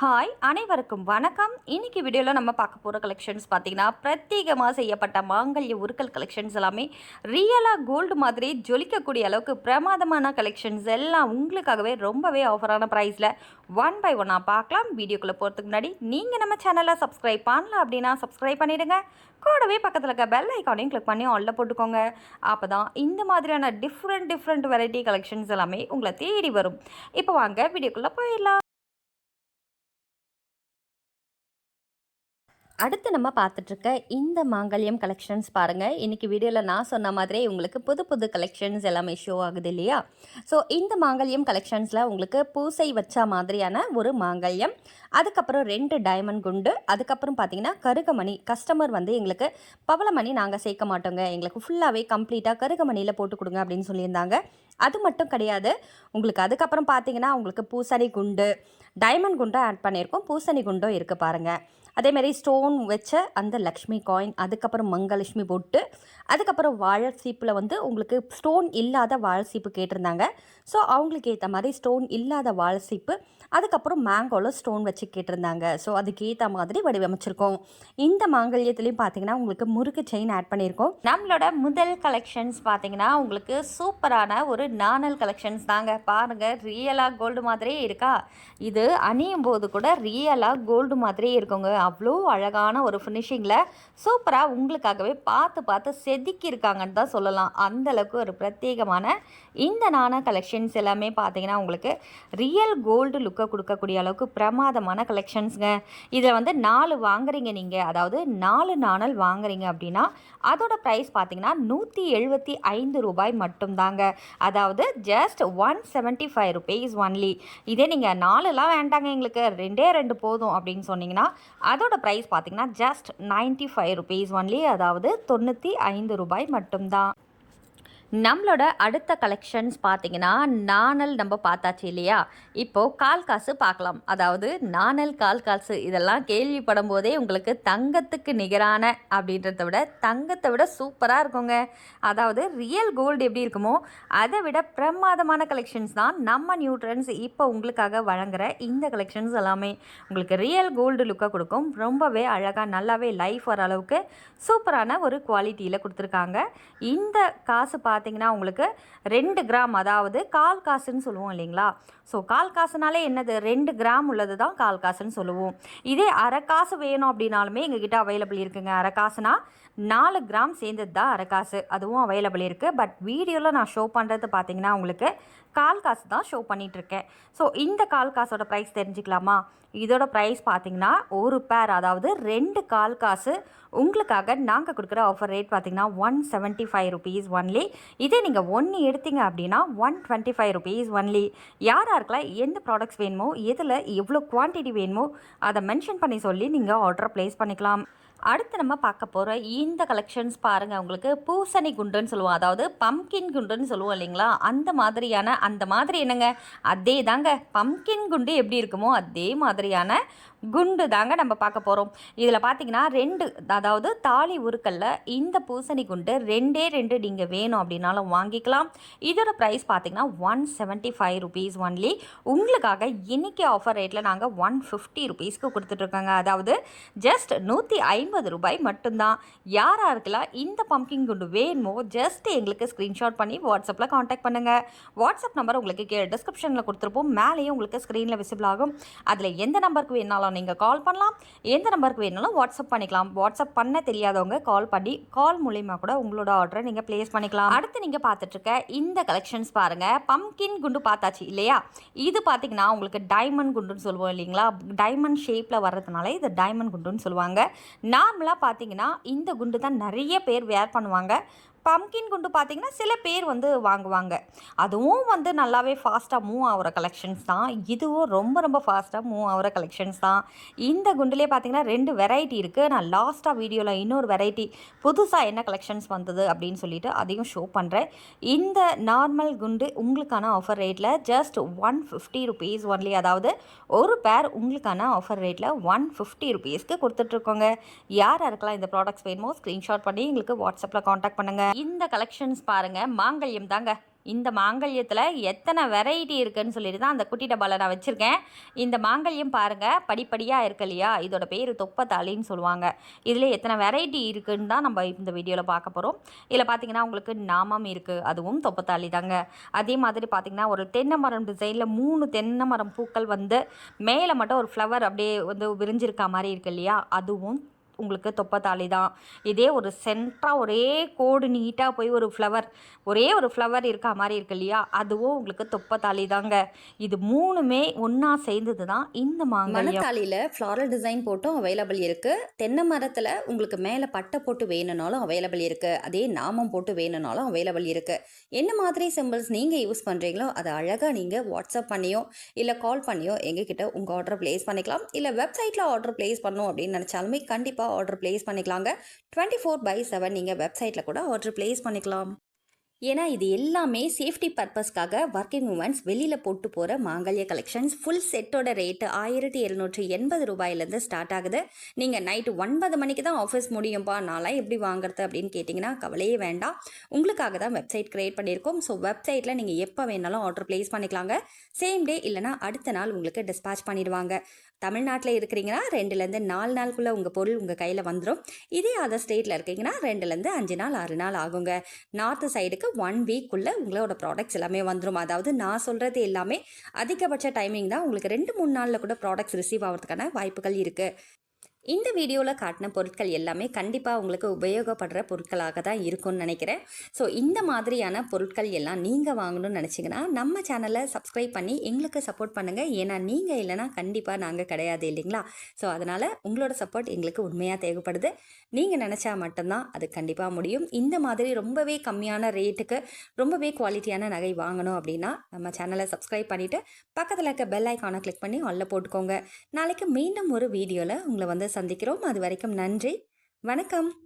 Hi அனைவருக்கும் வணக்கம். இன்னைக்கு வீடியோவில் நம்ம பார்க்க போகிற கலெக்ஷன்ஸ் பார்த்தீங்கன்னா பிரத்யேகமாக செய்யப்பட்ட மாங்கல்ய உருக்கல் கலெக்ஷன்ஸ் எல்லாமே ரியலாக கோல்டு மாதிரி ஜொலிக்கக்கூடிய அளவுக்கு பிரமாதமான கலெக்ஷன்ஸ் எல்லாம் உங்களுக்காகவே ரொம்பவே ஆஃபரான ப்ரைஸில் ஒன் பை ஒன்னாக பார்க்கலாம். வீடியோக்குள்ளே போகிறதுக்கு முன்னாடி நீங்கள் நம்ம சேனலை சப்ஸ்கிரைப் பண்ணல அப்படின்னா சப்ஸ்கிரைப் பண்ணிவிடுங்க கூடவே பக்கத்தில் இருக்க பெல் ஐக்கானையும் கிளிக் பண்ணி ஆல்ல போட்டுக்கோங்க. அப்போ தான் இந்த மாதிரியான டிஃப்ரெண்ட் டிஃப்ரெண்ட் வெரைட்டி கலெக்ஷன்ஸ் எல்லாமே உங்களை தேடி வரும். இப்போ வாங்க வீடியோக்குள்ளே போயிடலாம். அடுத்து நம்ம பார்த்துட்ருக்க இந்த மாங்கல்யம் கலெக்ஷன்ஸ் பாருங்கள் இன்றைக்கி வீடியோவில் நான் சொன்ன மாதிரி உங்களுக்கு புது புது கலெக்ஷன்ஸ் எல்லாமே ஷோ ஆகுது இல்லையா? ஸோ இந்த மாங்கல்யம் கலெக்ஷன்ஸில் உங்களுக்கு பூசை வச்ச மாதிரியான ஒரு மாங்கல்யம் அதுக்கப்புறம் ரெண்டு டைமண்ட் குண்டு அதுக்கப்புறம் பார்த்தீங்கன்னா கருகமணி கஸ்டமர் வந்து எங்களுக்கு பவளமணி நாங்கள் சேர்க்க மாட்டோங்க. எங்களுக்கு ஃபுல்லாகவே கம்ப்ளீட்டாக கருகமணியில் போட்டு கொடுங்க அப்படின்னு சொல்லியிருந்தாங்க. அது மட்டும் கிடையாது. உங்களுக்கு அதுக்கப்புறம் பார்த்தீங்கன்னா உங்களுக்கு பூசணி குண்டு டைமண்ட் குண்டும் ஆட் பண்ணியிருக்கோம். பூசணி குண்டும் இருக்குது பாருங்கள் அதேமாரி ஸ்டோன் வச்ச அந்த லக்ஷ்மி காயின் அதுக்கப்புறம் மங்கலட்சுமி பொட்டு அதுக்கப்புறம் வாழை சீப்பில் வந்து உங்களுக்கு ஸ்டோன் இல்லாத வாழை சீப்பு கேட்டிருந்தாங்க. ஸோ அவங்களுக்கு ஏற்ற மாதிரி ஸ்டோன் இல்லாத வாழை சீப்பு அதுக்கப்புறம் மேங்கோவில் ஸ்டோன் வச்சு கேட்டிருந்தாங்க. ஸோ அதுக்கு ஏற்ற மாதிரி வடிவமைச்சிருக்கோம். இந்த மாங்கல்யத்துலேயும் பார்த்தீங்கன்னா உங்களுக்கு முறுக்கு செயின் ஆட் பண்ணியிருக்கோம். நம்மளோட முதல் கலெக்ஷன்ஸ் பார்த்தீங்கன்னா உங்களுக்கு சூப்பரான ஒரு நாணல் கலெக்ஷன்ஸ் தாங்க. பாருங்கள் ரியலாக கோல்டு மாதிரியே இருக்கா? இது அணியும் போது கூட ரியலாக கோல்டு மாதிரியே இருக்குங்க. அவ்வளோ அழகான ஒரு ஃபினிஷிங்கில் சூப்பராக உங்களுக்காகவே பார்த்து பார்த்து செதுக்கியிருக்காங்கன்னு தான் சொல்லலாம். அந்தளவுக்கு ஒரு பிரத்யேகமான இந்த நாண கலெக்ஷன்ஸ் எல்லாமே பார்த்தீங்கன்னா உங்களுக்கு ரியல் கோல்டு லுக்கை கொடுக்கக்கூடிய அளவுக்கு பிரமாதமான கலெக்ஷன்ஸுங்க இதில் வந்து நாலு வாங்குறீங்க நீங்கள் அதாவது நாலு நாணல் வாங்குறீங்க அப்படின்னா அதோட ப்ரைஸ் பார்த்தீங்கன்னா நூற்றி எழுபத்தி ஐந்து ரூபாய் மட்டும்தாங்க. அதாவது just one seventy five rupees only இதே நீங்கள் நாலுலாம் வேண்டாங்க எங்களுக்கு. ரெண்டே ரெண்டு போதும் அப்படின்னு சொன்னீங்கன்னா அதோட ப்ரைஸ் பார்த்தீங்கன்னா just ninety five rupees only அதாவது தொண்ணூற்றி ஐந்து ரூபாய் மட்டும்தான். நம்மளோட அடுத்த கலெக்ஷன்ஸ் பார்த்தீங்கன்னா நாணல் நம்ம பார்த்தாச்சு இல்லையா? இப்போது கால் காசு பார்க்கலாம். அதாவது நாணல் கால் காசு இதெல்லாம் கேள்விப்படும் போதே உங்களுக்கு தங்கத்துக்கு நிகரான அப்படின்றத விட தங்கத்தை விட சூப்பராக இருக்குங்க. அதாவது ரியல் கோல்டு எப்படி இருக்குமோ அதை விட பிரமாதமான கலெக்ஷன்ஸ் தான் நம்ம நியூட்ரன்ஸ் இப்போ உங்களுக்காக வழங்குற இந்த கலெக்ஷன்ஸ் எல்லாமே. உங்களுக்கு ரியல் கோல்டு லுக்கை கொடுக்கும். ரொம்பவே அழகாக நல்லாவே லைஃப் வர அளவுக்கு சூப்பரான ஒரு குவாலிட்டியில் கொடுத்துருக்காங்க. இந்த காசு பார்த்தீங்கன்னா உங்களுக்கு ரெண்டு கிராம் அதாவது கால் காசுன்னு சொல்லுவோம் இல்லைங்களா? ஸோ கால் காசுனாலே என்னது? ரெண்டு கிராம் உள்ளது தான் கால் காசுன்னு சொல்லுவோம். இதே அரை காசு வேணும் அப்படின்னாலுமே எங்ககிட்ட அவைலபிள் இருக்குங்க. அரை காசுனா நாலு கிராம் சேர்ந்தது தான் அரை காசு. அதுவும் அவைலபிள் இருக்குது பட் வீடியோவில் நான் ஷோ பண்ணுறது பார்த்தீங்கன்னா உங்களுக்கு கால் காசு தான் ஷோ பண்ணிகிட்ருக்கேன் ஸோ இந்த கால் காசோட ப்ரைஸ் தெரிஞ்சுக்கலாமா? இதோட ப்ரைஸ் பார்த்தீங்கன்னா ஒரு பேர் அதாவது ரெண்டு கால் காசு உங்களுக்காக நாங்கள் கொடுக்குற ஆஃபர் ரேட் பார்த்தீங்கன்னா one seventy five rupees only இதே நீங்கள் ஒன்று எடுத்தீங்க அப்படின்னா one twenty five rupees only யார் யாருக்கெல்லாம் எந்த ப்ராடக்ட்ஸ் வேணுமோ எதில் எவ்வளோ குவான்டிட்டி வேணுமோ அதை மென்ஷன் பண்ணி சொல்லி நீங்கள் ஆர்டர் ப்ளேஸ் பண்ணிக்கலாம். அடுத்து நம்ம பார்க்க போகிற இந்த கலெக்ஷன்ஸ் பாருங்கள் உங்களுக்கு பூசணி குண்டுன்னு சொல்லுவோம். அதாவது பம்கின் குண்டுன்னு சொல்லுவோம் இல்லைங்களா? அந்த மாதிரியான அந்த மாதிரி என்னங்க? அதே தாங்க பம்கின் குண்டு எப்படி இருக்குமோ அதே மாதிரியான குண்டு தாங்க நம்ம பார்க்க போகிறோம் இதில் பார்த்தீங்கன்னா ரெண்டு அதாவது தாலி உருக்கல்ல இந்த பூசணி குண்டு ரெண்டே ரெண்டு நீங்கள் வேணும் அப்படின்னாலும் வாங்கிக்கலாம். இதோட ப்ரைஸ் பார்த்தீங்கன்னா one seventy five rupees only உங்களுக்காக இன்றைக்கி ஆஃபர் ரேட்டில் நாங்கள் ஒன் ஃபிஃப்டி ருபீஸ்க்கு கொடுத்துட்ருக்கோங்க அதாவது ஜஸ்ட் நூற்றி ஐ ஐம்பது ரூபாய் மட்டும்தான். யார் யாருக்கெல்லாம் இந்த பம்கிங் குண்டு வேணுமோ ஜஸ்ட் எங்களுக்கு ஸ்க்ரீன்ஷாட் பண்ணி வாட்ஸ்அப்பில் காண்டாக்ட் பண்ணுங்கள் வாட்ஸ்அப் நம்பர் உங்களுக்கு கீழே டிஸ்கிரிப்ஷனில் கொடுத்துருப்போம். மேலேயும் உங்களுக்கு ஸ்க்ரீனில் விசிபிள் ஆகும். அதில் எந்த நம்பருக்கு வேணாலும் நீங்கள் கால் பண்ணலாம். எந்த நம்பருக்கு வேணாலும் வாட்ஸ்அப் பண்ணிக்கலாம். வாட்ஸ்அப் பண்ண தெரியாதவங்க கால் பண்ணி கால் மூலிமா கூட உங்களோட ஆர்டரை நீங்கள் ப்ளேஸ் பண்ணிக்கலாம். அடுத்து நீங்கள் பார்த்துட்ருக்க இந்த கலெக்ஷன்ஸ் பாருங்கள் பம்கின் குண்டு பார்த்தாச்சு இல்லையா? இது பார்த்தீங்கன்னா உங்களுக்கு டைமண்ட் குண்டுன்னு சொல்லுவோம் இல்லைங்களா? டைமண்ட் ஷேப்பில் வர்றதுனால இது டைமண்ட் குண்டுன்னு சொல்லுவாங்க. நார்மலாக பார்த்தீங்கன்னா இந்த குண்டு தான் நிறைய பேர் வேர் பண்ணுவாங்க. பம்கின் குண்டு பார்த்தீங்கன்னா சில பேர் வந்து வாங்குவாங்க. அதுவும் வந்து நல்லாவே ஃபாஸ்ட்டாக மூவ் ஆகிற கலெக்ஷன்ஸ் தான். இதுவும் ரொம்ப ரொம்ப ஃபாஸ்ட்டாக மூவ் ஆகிற கலெக்ஷன்ஸ் தான். இந்த குண்டுலேயே பார்த்தீங்கன்னா ரெண்டு வெரைட்டி இருக்குது நான் லாஸ்ட்டாக வீடியோவில் இன்னொரு வெரைட்டி புதுசாக என்ன கலெக்ஷன்ஸ் வந்தது அப்படின்னு சொல்லிட்டு அதையும் ஷோ பண்ணுறேன் இந்த நார்மல் குண்டு உங்களுக்கான ஆஃபர் ரேட்டில் just one fifty rupees only அதாவது ஒரு பேர் உங்களுக்கான ஆஃபர் ரேட்டில் ஒன் ஃபிஃப்டி ருபீஸ்க்கு கொடுத்துட்ருக்கோங்க யார் யாருக்கெல்லாம் இந்த ப்ராடக்ட்ஸ் வேணுமோ ஸ்க்ரீன்ஷாட் பண்ணி எங்களுக்கு வாட்ஸ்அப்பில் காண்டாக்ட் பண்ணுங்கள் இந்த கலெக்ஷன்ஸ் பாருங்கள் மாங்கல்யம் தாங்க. இந்த மாங்கல்யத்தில் எத்தனை வெரைட்டி இருக்குன்னு சொல்லிட்டு தான் அந்த குட்டி டப்பாவில் நான் வச்சுருக்கேன். இந்த மாங்கல்யம் பாருங்கள் படிப்படியாக இருக்கு இல்லையா? இதோட பேர் தொப்பத்தாளின்னு சொல்லுவாங்க. இதில் எத்தனை வெரைட்டி இருக்குன்னு தான் நம்ம இந்த வீடியோவில் பார்க்க போகிறோம் இதில் பார்த்தீங்கன்னா உங்களுக்கு நாமம் இருக்குது அதுவும் தொப்பத்தாளி தாங்க. அதே மாதிரி பார்த்தீங்கன்னா ஒரு தென்னை மரம் டிசைனில் மூணு தென்னை மரம் பூக்கள் வந்து மேலே மட்டும் ஒரு ஃப்ளவர் அப்படியே வந்து விரிஞ்சிருக்க மாதிரி இருக்கு இல்லையா? அதுவும் உங்களுக்கு தொப்பத்தாளி தான். இதே ஒரு சென்டராக ஒரே கோடு நீட்டாக போய் ஒரு ஃப்ளவர் ஒரே ஒரு ஃப்ளவர் இருக்கா மாதிரி இருக்கு இல்லையா? அதுவும் உங்களுக்கு தொப்பத்தாளி தாங்க. இது மூணுமே ஒன்றா சேர்ந்தது தான் இந்த மாங்கல்யம். ஃப்ளாரல் டிசைன் போட்டும் அவைலபிள் இருக்குது தென்னை மரத்தில் உங்களுக்கு மேலே பட்டை போட்டு வேணும்னாலும் அவைலபிள் இருக்குது அதே நாமம் போட்டு வேணும்னாலும் அவைலபிள் இருக்குது என்ன மாதிரி சிம்பிள்ஸ் நீங்கள் யூஸ் பண்ணுறீங்களோ அதை அழகாக நீங்கள் வாட்ஸ்அப் பண்ணியோ இல்லை கால் பண்ணியோ எங்ககிட்ட உங்கள் ஆர்டர் ப்ளேஸ் பண்ணிக்கலாம். இல்லை வெப்சைட்டில் ஆர்டர் ப்ளேஸ் பண்ணணும் அப்படின்னு நினச்சாலுமே கண்டிப்பாக ஆர்டர் பிளேஸ் பண்ணிக்கலாங்க. டுவெண்ட்டி ஃபோர் பை செவன் நீங்கள் வெப்சைட்டில் கூட ஆர்டர் பிளேஸ் பண்ணிக்கலாம். ஏன்னா இது எல்லாமே சேஃப்டி பர்பஸ்க்காக ஒர்க்கிங் உமன்ஸ் வெளியில் போட்டு போகிற மாங்கல்ய கலெக்ஷன்ஸ் ஃபுல் செட்டோட ரேட்டு ஆயிரத்தி எழுநூற்றி எண்பது ரூபாயிலேருந்து ஸ்டார்ட் ஆகுது. நீங்கள் நைட்டு ஒன்பது மணிக்கு தான் ஆஃபீஸ் முடியும்ப்பா நாளாக எப்படி வாங்குறது அப்படின்னு கேட்டிங்கன்னா கவலையே வேண்டாம். உங்களுக்காக தான் வெப்சைட் க்ரியேட் பண்ணியிருக்கோம். ஸோ வெப்சைட்டில் நீங்கள் எப்போ வேணாலும் ஆர்டர் ப்ளேஸ் பண்ணிக்கலாங்க. சேம் டே இல்லைனா அடுத்த நாள் உங்களுக்கு டிஸ்பேச் பண்ணிடுவாங்க. தமிழ்நாட்டில் இருக்கிறீங்கன்னா ரெண்டுலேருந்து நாலு நாளுக்குள்ளே உங்கள் பொருள் உங்கள் கையில் வந்துடும் இதே அதர் ஸ்டேட்டில் இருக்கீங்கன்னா ரெண்டுலேருந்து அஞ்சு நாள் ஆறு நாள் ஆகுங்க. நார்த்து சைடுக்கு ஒன் வீக்குள்ளே உங்களோட ப்ராடக்ட்ஸ் எல்லாமே வந்துடும் அதாவது நான் சொல்கிறது எல்லாமே அதிகபட்ச டைமிங் தான். உங்களுக்கு ரெண்டு மூணு நாளில் கூட ப்ராடக்ட்ஸ் ரிசீவ் ஆகிறதுக்கான வாய்ப்புகள் இருக்குது இந்த வீடியோவில் காட்டின பொருட்கள் எல்லாமே கண்டிப்பாக உங்களுக்கு உபயோகப்படுற பொருட்களாக தான் இருக்கும்னு நினைக்கிறேன். ஸோ இந்த மாதிரியான பொருட்கள் எல்லாம் நீங்கள் வாங்கணும்னு நினச்சிங்கன்னா நம்ம சேனலை சப்ஸ்கிரைப் பண்ணி எங்களுக்கு சப்போர்ட் பண்ணுங்கள் ஏன்னா நீங்கள் இல்லைனா கண்டிப்பாக நாங்கள் கிடையாது இல்லைங்களா? ஸோ அதனால் உங்களோட சப்போர்ட் எங்களுக்கு உண்மையாக தேவைப்படுது. நீங்கள் நினச்சா மட்டும்தான் அது கண்டிப்பாக முடியும். இந்த மாதிரி ரொம்பவே கம்மியான ரேட்டுக்கு ரொம்பவே குவாலிட்டியான நகை வாங்கணும் அப்படின்னா நம்ம சேனலை சப்ஸ்கிரைப் பண்ணிவிட்டு பக்கத்தில் இருக்க பெல் ஐக்கானை கிளிக் பண்ணி அல்ல போட்டுக்கோங்க. நாளைக்கு மீண்டும் ஒரு வீடியோவில் உங்களை வந்து சந்திக்கிறோம். அது வரைக்கும் நன்றி. வணக்கம்.